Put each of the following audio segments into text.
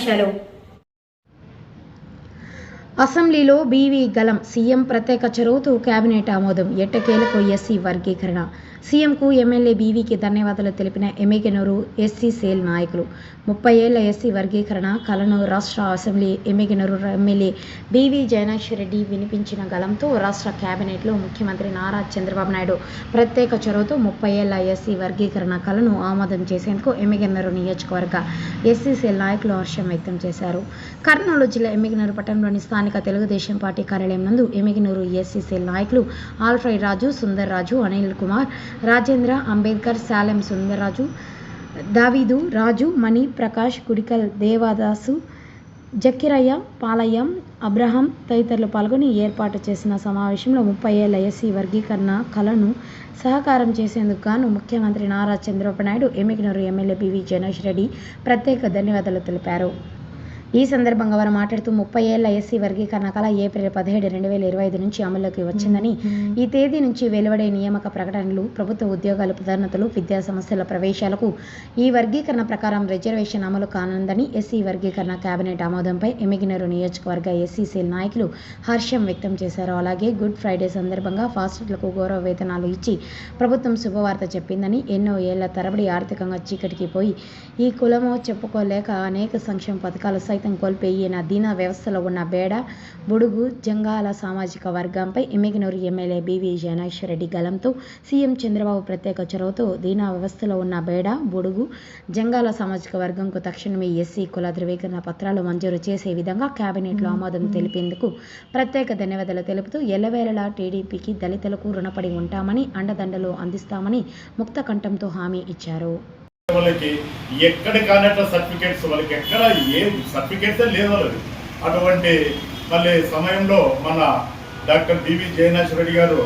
ముఖ్యాంశాలు అసెంబ్లీలో బీవీ గలం సీఎం ప్రత్యేక చొరవతో కేబినెట్ ఆమోదం ఎట్టకేలకు ఎస్సీ వర్గీకరణ. సీఎంకు ఎమ్మెల్యే బీవీకి ధన్యవాదాలు తెలిపిన ఎమ్మిగనూరు ఎస్సీ సేల్ నాయకులు. ముప్పై ఏళ్ళ ఎస్సీ వర్గీకరణ కలను రాష్ట్ర assembly Emmiganur MLA BV Jayanakshi Reddy వినిపించిన గలంతో రాష్ట్ర కేబినెట్లో ముఖ్యమంత్రి నారా చంద్రబాబు నాయుడు ప్రత్యేక చొరవతో ముప్పై ఏళ్ళ ఎస్సీ వర్గీకరణ కలను ఆమోదం చేసేందుకు ఎమ్మిగనూరు నియోజకవర్గ ఎస్సీ సేల్ నాయకులు హర్షం వ్యక్తం చేశారు. కర్నూలు జిల్లా ఎమ్మిగనూరు పట్టణంలోని స్థానిక తెలుగుదేశం పార్టీ కార్యాలయం నందు ఎమ్మిగనూరు ఎస్సీ సెల్ నాయకులు ఆల్ఫ్రై రాజు సుందర్ రాజు అనిల్ కుమార్ రాజేంద్ర అంబేద్కర్ శాలెం సుందరరాజు దావీదు రాజు మణి ప్రకాష్ గుడికల్ దేవాదాసు జక్కిరయ్య పాలయ్యం అబ్రహం తదితరులు పాల్గొని ఏర్పాటు చేసిన సమావేశంలో ముప్పై ఏళ్ళ ఎస్సీ వర్గీకరణ కళను సహకారం చేసేందుకు గాను ముఖ్యమంత్రి నారా చంద్రబాబు నాయుడు ఎమ్మిగనూరు ఎమ్మెల్యే పివి జనేష్ రెడ్డి ప్రత్యేక ధన్యవాదాలు తెలిపారు. ఈ సందర్భంగా వారు మాట్లాడుతూ ముప్పై ఏళ్ళ ఎస్సీ వర్గీకరణ కళ ఏప్రిల్ పదిహేడు రెండు వేల ఇరవై ఐదు నుంచి అమల్లోకి వచ్చిందని. ఈ తేదీ నుంచి వెలువడే నియామక ప్రకటనలు ప్రభుత్వ ఉద్యోగాల పదోన్నతులు విద్యా సంస్థల ప్రవేశాలకు ఈ వర్గీకరణ ప్రకారం రిజర్వేషన్ అమలు కానుందని ఎస్సీ వర్గీకరణ కేబినెట్ ఆమోదంపై ఎమిగినరు నియోజకవర్గ ఎస్సీ సెల్ నాయకులు హర్షం వ్యక్తం చేశారు. అలాగే గుడ్ ఫ్రైడే సందర్భంగా ఫాస్టర్లకు గౌరవ వేతనాలు ఇచ్చి ప్రభుత్వం శుభవార్త చెప్పిందని ఎన్నో ఏళ్ళ తరబడి ఆర్థికంగా చీకటికి పోయి ఈ కులమో చెప్పుకోలేక అనేక సంక్షేమ పథకాలు సైతం కోల్పోయిన దీన వ్యవస్థలో ఉన్న బేడ బుడుగు జంగాల సామాజిక వర్గంపై ఎమ్మిగనూరు ఎమ్మెల్యే బీవీ జనాశ్వరెడ్డి గలంతో సీఎం చంద్రబాబు ప్రత్యేక చొరవతో దీన వ్యవస్థలో ఉన్న బేడ బుడుగు జంగాల సామాజిక వర్గంకు తక్షణమే ఎస్సీ కుల ధృవీకరణ పత్రాలు మంజూరు చేసే విధంగా కేబినెట్లో ఆమోదం తెలిపేందుకు ప్రత్యేక ధన్యవాదాలు తెలుపుతూ ఎల్లవేళలా టీడీపీకి దళితులకు రుణపడి ఉంటామని అండదండలు అందిస్తామని ముక్త కంఠంతో హామీ ఇచ్చారు. వాళ్ళకి ఎక్కడ కానట్ల సర్టిఫికేట్స్ వాళ్ళకి ఎక్కడ ఏ సర్టిఫికేట్స్ లేదు వాళ్ళకి. అటువంటి మళ్ళీ సమయంలో మన డాక్టర్ బివి జయనాథ్ రెడ్డి గారు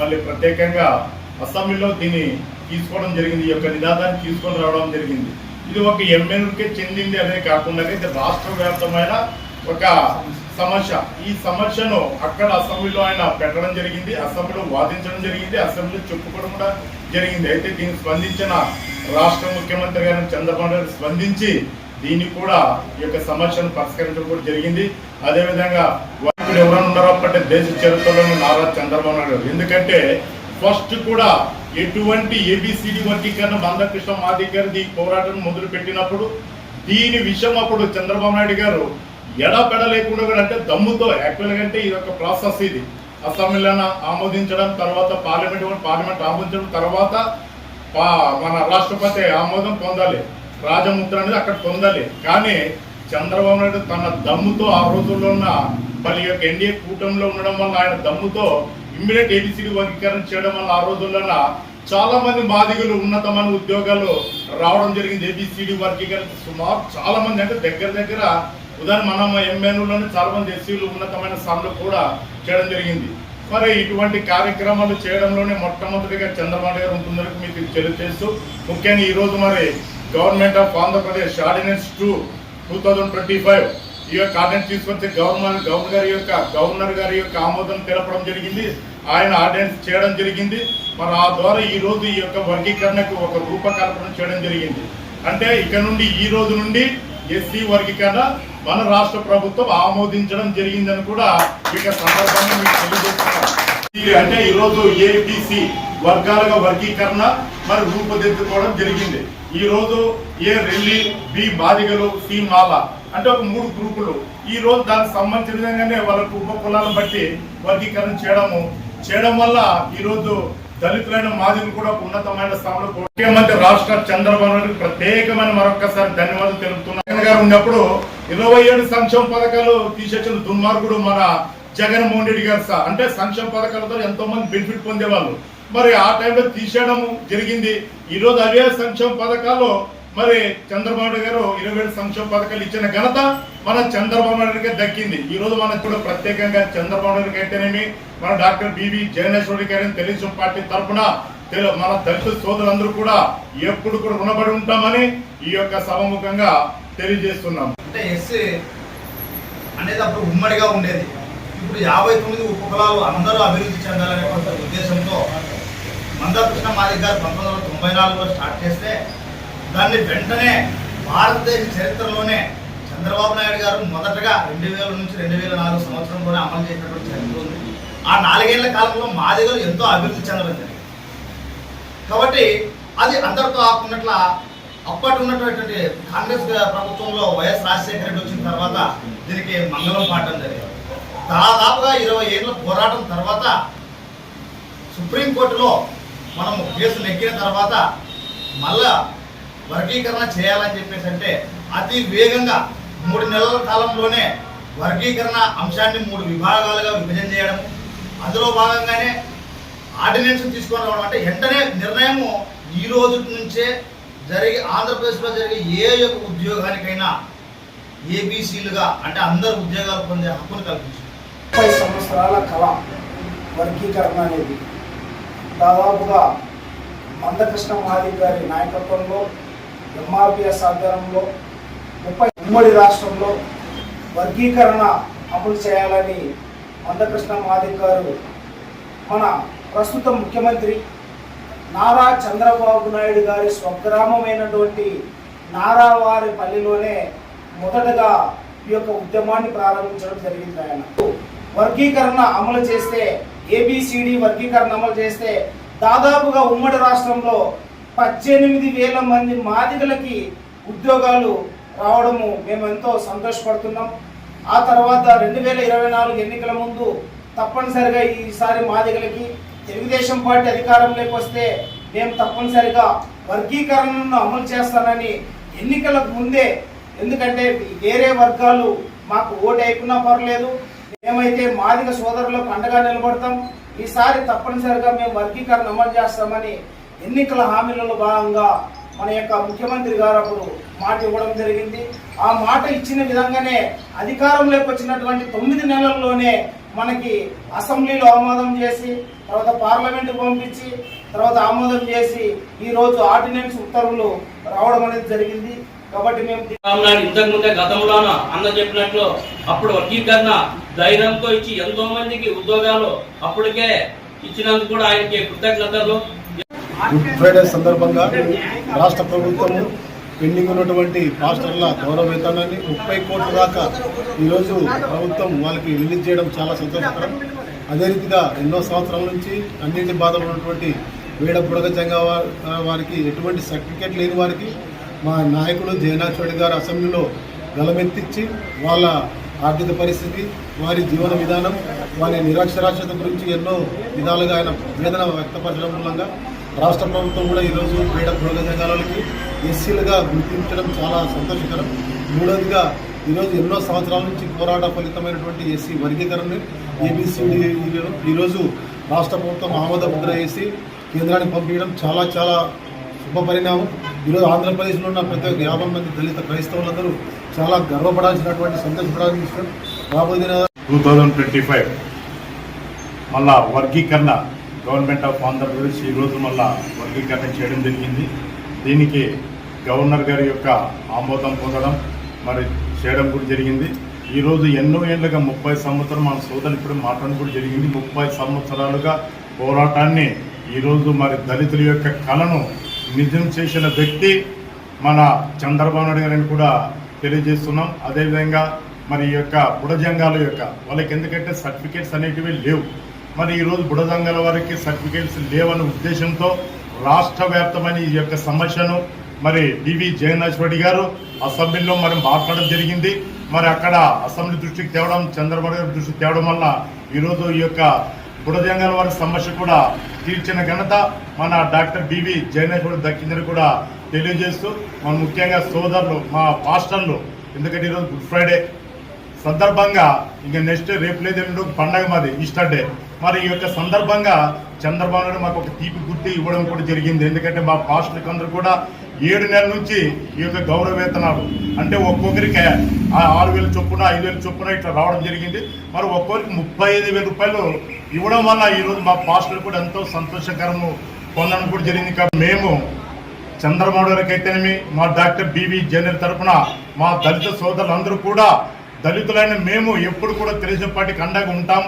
మళ్ళీ ప్రత్యేకంగా అసెంబ్లీలో దీన్ని తీసుకోవడం జరిగింది. ఈ యొక్క నినాదాన్ని తీసుకొని రావడం జరిగింది. ఇది ఒక ఎమ్మెల్యేకే చెందింది అనే కాకుండా ఇది రాష్ట్ర వ్యాప్తమైన ఒక సమస్య. ఈ సమస్యను అక్కడ అసెంబ్లీలో ఆయన పెట్టడం జరిగింది. అసెంబ్లీలో వాదించడం జరిగింది. అసెంబ్లీలో చెప్పుకోవడం కూడా జరిగింది. అయితే దీనికి స్పందించిన రాష్ట్ర ముఖ్యమంత్రి గారు చంద్రబాబు నాయుడు స్పందించి దీన్ని కూడా ఈ యొక్క సమస్యను పరిష్కరించడం కూడా జరిగింది అదేవిధంగా ఇప్పుడు ఎవరైనా ఉన్నారో అప్పటి దేశ చరిత్రలో నారా చంద్రబాబు నాయుడు గారు. ఎందుకంటే ఫస్ట్ కూడా ఎటువంటి ఏబిసిడి వర్గీకరణ మందకృష్ణ మాది గారిది ఈ పోరాటం మొదలు పెట్టినప్పుడు దీని విషయం అప్పుడు చంద్రబాబు నాయుడు గారు ఎడపెడ లేకుండా కూడా అంటే దమ్ముతో యాక్చువల్గా అంటే ఈ యొక్క ప్రాసెస్ ఇది అసెంబ్లీలో ఆమోదించడం తర్వాత పార్లమెంట్ పార్లమెంట్ ఆమోదించడం తర్వాత మన రాష్ట్రపతి ఆమోదం పొందాలి. రాజముద్ర అనేది అక్కడ పొందాలి. కానీ చంద్రబాబు నాయుడు తన దమ్ముతో ఆ రోజుల్లో ఉన్న మళ్ళీ యొక్క ఎన్డీఏ కూటమిలో ఉండడం వల్ల ఆయన దమ్ముతో ఇమ్మీడియట్ ఏబిసిడి వర్గీకరణ చేయడం వల్ల ఆ రోజుల్లోన చాలా మంది బాధికులు ఉన్నతమైన ఉద్యోగాలు రావడం జరిగింది. ఏబిసిడి వర్గీకరణ సుమారు చాలా మంది అంటే దగ్గర దగ్గర ఉదాహరణ మనం ఎంఎన్లోనే చాలా మంది ఎస్సీలు ఉన్నతమైన స్థానంలో కూడా చేయడం జరిగింది. మరి ఇటువంటి కార్యక్రమాలు చేయడంలోనే మొట్టమొదటిగా చంద్రబాబు గారు ఉంటుందని మీకు తెలియజేస్తూ ముఖ్యంగా ఈరోజు మరి government of Andhra Pradesh ordinance two two thousand twenty five ఈ యొక్క ఆర్డినెన్స్ తీసుకొచ్చి గవర్నమెంట్ గవర్నర్ గారి యొక్క గవర్నర్ గారి యొక్క ఆమోదం తెలపడం జరిగింది. ఆయన ఆర్డినెన్స్ చేయడం జరిగింది. మరి ఆ ద్వారా ఈరోజు ఈ యొక్క వర్గీకరణకు ఒక రూపకల్పన చేయడం జరిగింది. అంటే ఇక నుండి ఈ రోజు నుండి ఎస్సీ వర్గీకరణ మన రాష్ట్ర ప్రభుత్వం ఆమోదించడం జరిగిందని కూడా ఇక సందర్భంగా మీకు తెలియజేస్తున్నాం. అంటే ఈరోజు ఏబిసి వర్గాలుగా వర్గీకరణ మరి రూపుదిద్దుకోవడం జరిగింది. ఈ రోజు ఏ రెల్లి బి బాదిగలు సి మాల అంటే ఒక మూడు గ్రూపులు. ఈ రోజు దానికి సంబంధించిన విధంగానే వాళ్ళకు ఉప కులాలను బట్టి వర్గీకరణ చేయడము. చేయడం వల్ల ఈరోజు దళితులైన మాదిలు కూడా ఉన్నతమైన స్థానంలో ముఖ్యమంత్రి రాష్ట్ర చంద్రబాబు నాయుడు ప్రత్యేకమైన మరొకసారి ధన్యవాదాలు తెలుపుతున్నారు గారు ఉన్నప్పుడు ఇరవై ఏడు సంక్షేమ పథకాలు తీసేసిన దుర్మార్గుడు మన జగన్మోహన్ రెడ్డి గారు సార్. అంటే సంక్షేమ పథకాలతో ఎంతో మంది బెనిఫిట్ పొందేవాళ్ళు. మరి ఆ టైంలో తీసేయడం జరిగింది. ఈ రోజు అవే సంక్షేమ పథకాలు. మరి చంద్రబాబు నాయుడు గారు ఇరవై ఏడు సంక్షేమ పథకాలు ఇచ్చిన ఘనత మన చంద్రబాబు నాయుడు గారికి దక్కింది. ఈ రోజు మనకు కూడా ప్రత్యేకంగా చంద్రబాబు నాయుడు అయితేనేమి మన డాక్టర్ బివి జగనేశ్వరి గారిని తెలుగుదేశం పార్టీ తరఫున మన దళిత సోదరులందరూ కూడా ఎప్పుడు కూడా రుణపడి ఉంటామని ఈ యొక్క సభముఖంగా తెలియజేస్తున్నాం అంటే ఎస్సీ అనేది అప్పుడు ఉమ్మడిగా ఉండేది. ఇప్పుడు యాభై తొమ్మిది ఉపకులాలు అందరూ అభివృద్ధి చెందాలనే కొంత ఉద్దేశంతో మందకృష్ణ మాదిక్ గారు పంతొమ్మిది వందల తొంభై నాలుగులో స్టార్ట్ చేస్తే దాన్ని వెంటనే భారతదేశ చరిత్రలోనే చంద్రబాబు నాయుడు గారు మొదటగా రెండు వేల నుంచి రెండు వేల నాలుగు సంవత్సరంలోనే అమలు చేసినటువంటి చరిత్ర ఉంది. ఆ నాలుగేళ్ళ కాలంలో మాదిగలు ఎంతో అభివృద్ధి చెందడం జరిగింది. కాబట్టి అది అందరితో ఆకున్నట్ల అప్పటి ఉన్నటువంటి కాంగ్రెస్ ప్రభుత్వంలో వైఎస్ రాజశేఖర రెడ్డి వచ్చిన తర్వాత దీనికి మంగళం పాడడం జరిగింది. దాదాపుగా ఇరవై ఏళ్ళ పోరాటం తర్వాత సుప్రీంకోర్టులో మనము కేసు నెగ్గిన తర్వాత మళ్ళా వర్గీకరణ చేయాలని చెప్పేసి అంటే అతి వేగంగా మూడు నెలల కాలంలోనే వర్గీకరణ అంశాన్ని మూడు విభాగాలుగా విభజన చేయడం అందులో భాగంగానే ఆర్డినెన్స్ తీసుకొని రావడం అంటే వెంటనే నిర్ణయము ఈ రోజు నుంచే జరిగే ఆంధ్రప్రదేశ్లో జరిగే ఏ యొక్క ఉద్యోగానికైనా ఏబీసీలుగా అంటే అందరు ఉద్యోగాలు పొందే హక్కును కల్పించింది. ముప్పై సంవత్సరాల కళ వర్గీకరణ అనేది దాదాపుగా మందకృష్ణ మహాదేవ్ గారి నాయకత్వంలో ఎంఆర్పిఎస్ ఆధ్వర్యంలో ముప్పై ఉమ్మడి రాష్ట్రంలో వర్గీకరణ అమలు చేయాలని మందకృష్ణ మహాదేవ్ గారు మన ప్రస్తుత ముఖ్యమంత్రి నారా చంద్రబాబు నాయుడు గారి స్వగ్రామమైనటువంటి నారావారి పల్లిలోనే మొదటగా ఈ యొక్క ఉద్యమాన్ని ప్రారంభించడం జరిగింది ఆయన వర్గీకరణ అమలు చేస్తే ఏబిసిడి వర్గీకరణ అమలు చేస్తే దాదాపుగా ఉమ్మడి రాష్ట్రంలో పద్దెనిమిది వేల మంది మాదిగలకి ఉద్యోగాలు రావడము మేము ఎంతో సంతోషపడుతున్నాం. ఆ తర్వాత రెండు వేల ఇరవై నాలుగు ఎన్నికల ముందు తప్పనిసరిగా ఈసారి మాదిగలకి తెలుగుదేశం పార్టీ అధికారంలోకి వస్తే మేము తప్పనిసరిగా వర్గీకరణను అమలు చేస్తానని ఎన్నికలకు ముందే. ఎందుకంటే వేరే వర్గాలు మాకు ఓటు అయిపోయినా పర్లేదు మేమైతే మాదిగ సోదరులకు అండగా నిలబడతాం. ఈసారి తప్పనిసరిగా మేము వర్గీకరణ అమలు చేస్తామని ఎన్నికల హామీలలో భాగంగా మన యొక్క ముఖ్యమంత్రి గారు అప్పుడు మాట ఇవ్వడం జరిగింది. ఆ మాట ఇచ్చిన విధంగానే అధికారంలోకి వచ్చినటువంటి తొమ్మిది నెలల్లోనే మనకి అసెంబ్లీలో ఆమోదం చేసి తర్వాత పార్లమెంట్ పంపించి తర్వాత ఆమోదం చేసి ఈ రోజు ఆర్డినెన్స్ ఉత్తర్వులు రావడం అనేది జరిగింది. కాబట్టి మేము ఇంతకు ముందే గతంలోన అన్న చెప్పినట్లు అప్పుడు వర్గీకరణ ధైర్యంతో ఇచ్చి ఎంతో మందికి ఉద్యోగాలు అప్పటికే ఇచ్చినందుకు కూడా ఆయనకి కృతజ్ఞతలు. గుడ్ ఫ్రైడే సందర్భంగా రాష్ట్ర ప్రభుత్వము పెండింగ్ ఉన్నటువంటి పాస్టర్ల గౌరవ వేతనాన్ని ముప్పై కోట్ల దాకా ఈరోజు ప్రభుత్వం వాళ్ళకి రిలీజ్ చేయడం చాలా సంతోషకరం. అదే రీతిగా ఎన్నో సంవత్సరాల నుంచి అన్నింటి బాధలు ఉన్నటువంటి వేడ బుడగ వారికి ఎటువంటి సర్టిఫికేట్ లేని వారికి మా నాయకుడు జయనాథ్ రెడ్డి గారు అసెంబ్లీలో గలమెత్తిచ్చి వాళ్ళ ఆర్థిక పరిస్థితి వారి జీవన విధానం వారి నిరక్షరాస్యత గురించి ఎన్నో విధాలుగా ఆయన వేదన వ్యక్తపరచడం మూలంగా రాష్ట్ర ప్రభుత్వం కూడా ఈరోజు క్రీడ బుడగ సంఘాలకి ఎస్సీలుగా గుర్తించడం చాలా సంతోషకరం. మూడవదిగా ఈరోజు ఎన్నో సంవత్సరాల నుంచి పోరాట ఫలితమైనటువంటి ఎస్సీ వర్గీకరణని ఏబీసీడీ ఈరోజు రాష్ట్ర ప్రభుత్వం ఆమోద ముద్ర వేసి కేంద్రానికి పంపించడం చాలా చాలా శుభ పరిణామం. ఈరోజు ఆంధ్రప్రదేశ్లో ఉన్న ప్రతి ఒక్క యాభై మంది దళిత క్రైస్తవులందరూ చాలా గర్వపడాల్సినటువంటి సంతోషపడాల్సిన విషయం రాబోయే టూ థౌజండ్ ట్వంటీ ఫైవ్ మళ్ళా వర్గీకరణ గవర్నమెంట్ ఆఫ్ ఆంధ్రప్రదేశ్ ఈరోజు మళ్ళా వర్గీకరణ చేయడం జరిగింది. దీనికి గవర్నర్ గారి యొక్క ఆమోదం పొందడం మరి చేయడం కూడా జరిగింది. ఈరోజు ఎన్నో ఏళ్ళుగా ముప్పై సంవత్సరం మన సోదరు ఇప్పుడు మాట్లాడడం కూడా జరిగింది. ముప్పై సంవత్సరాలుగా పోరాటాన్ని ఈరోజు మరి దళితుల యొక్క కళను నిజం చేసిన వ్యక్తి మన చంద్రబాబు నాయుడు గారిని కూడా తెలియజేస్తున్నాం. అదేవిధంగా మరి ఈ యొక్క బుడజంగాల యొక్క వాళ్ళకి ఎందుకంటే సర్టిఫికేట్స్ అనేటివి లేవు. మరి ఈరోజు బుడదంగల వారికి సర్టిఫికేట్స్ లేవన్న ఉద్దేశంతో రాష్ట్ర వ్యాప్తమైన ఈ యొక్క సమస్యను మరి డివి జగన్నాథ్ రెడ్డి గారు అసెంబ్లీలో మరి మాట్లాడడం జరిగింది. మరి అక్కడ అసెంబ్లీ దృష్టికి తేవడం చంద్రబాబు గారి దృష్టికి తేవడం వల్ల ఈరోజు ఈ యొక్క బుడజంగాల వారి సమస్య కూడా తీర్చిన ఘనత మన doctor D V Jagannath Reddy దక్కిందని కూడా తెలియజేస్తూ మన ముఖ్యంగా సోదరులు మా పాస్టర్లు ఎందుకంటే ఈరోజు గుడ్ ఫ్రైడే సందర్భంగా ఇంకా నెక్స్ట్ రేపు లేదు పండగ మాది ఈస్టర్ డే మరి ఈ యొక్క సందర్భంగా చంద్రబాబు నాయుడు మాకు ఒక తీపి గుర్తి ఇవ్వడం కూడా జరిగింది. ఎందుకంటే మా పాస్టర్కి అందరూ కూడా ఏడు నెలల నుంచి ఈ యొక్క గౌరవ వేతనాలు. అంటే ఒక్కొక్కరికి ఆ ఆరు వేలు చొప్పున ఐదు వేలు చొప్పున ఇట్లా రావడం జరిగింది. మరి ఒక్కొక్కరికి ముప్పై ఐదు వేల రూపాయలు ఇవ్వడం వల్ల ఈరోజు మా పాస్టర్ కూడా ఎంతో సంతోషకరము పొందడం కూడా జరిగింది. కాబట్టి మేము చంద్రబాబు గారికి అయితేనేమి మా డాక్టర్ బీవీ జనరల్ తరఫున మా దళిత సోదరులందరూ కూడా దళితులైన మేము ఎప్పుడు కూడా తెలిసిన పార్టీకి అండగా ఉంటాం.